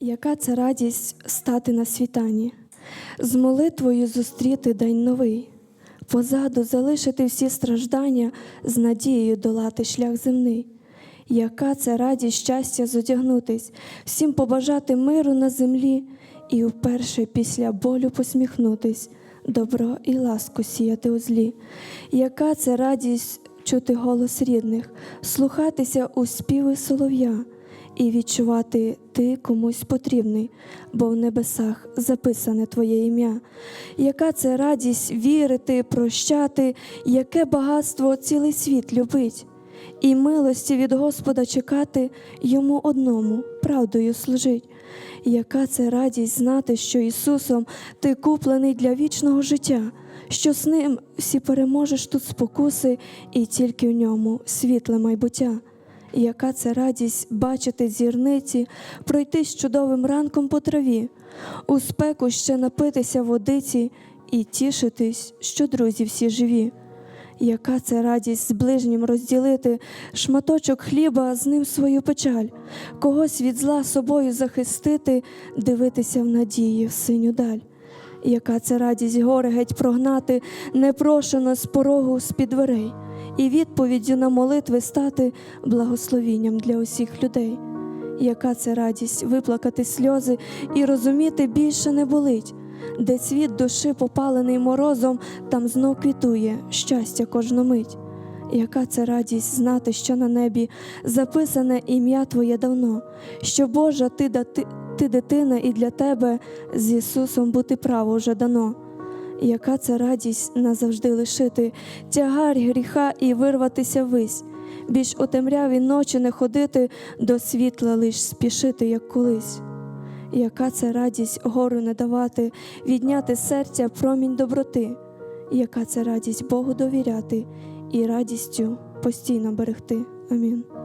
Яка це радість стати на світанні, з молитвою зустріти день новий, позаду залишити всі страждання, з надією долати шлях земний. Яка це радість щастя зодягнутись, всім побажати миру на землі і вперше після болю посміхнутись, добро і ласку сіяти у злі. Яка це радість чути голос рідних, слухатися у співи солов'я і відчувати ти комусь потрібний, бо в небесах записане твоє ім'я. Яка це радість вірити, прощати, яке багатство цілий світ любить, і милості від Господа чекати йому одному, правдою служить. Яка це радість знати, що Ісусом ти куплений для вічного життя, що з ним всі переможеш тут спокуси, і тільки в ньому світле майбуття. Яка це радість бачити зірниці, пройтись чудовим ранком по траві, у спеку ще напитися водиці і тішитись, що друзі всі живі. Яка це радість з ближнім розділити шматочок хліба, з ним свою печаль, когось від зла собою захистити, дивитися в надії в синю даль. Яка це радість горе геть прогнати, непрошено з порогу з-під дверей, і відповіддю на молитви стати благословінням для усіх людей. Яка це радість виплакати сльози і розуміти більше не болить, де цвіт душі попалений морозом, там знов квітує щастя кожну мить. Яка це радість знати, що на небі записане ім'я Твоє давно, що Божа ти, дати, ти дитина, і для тебе з Ісусом бути право вже дано. Яка це радість назавжди лишити тягар гріха і вирватися вись, більш у темряві ночі не ходити, до світла лиш спішити, як колись. Яка це радість гору не давати, відняти серця промінь доброти, яка це радість Богу довіряти і радістю постійно берегти. Амінь.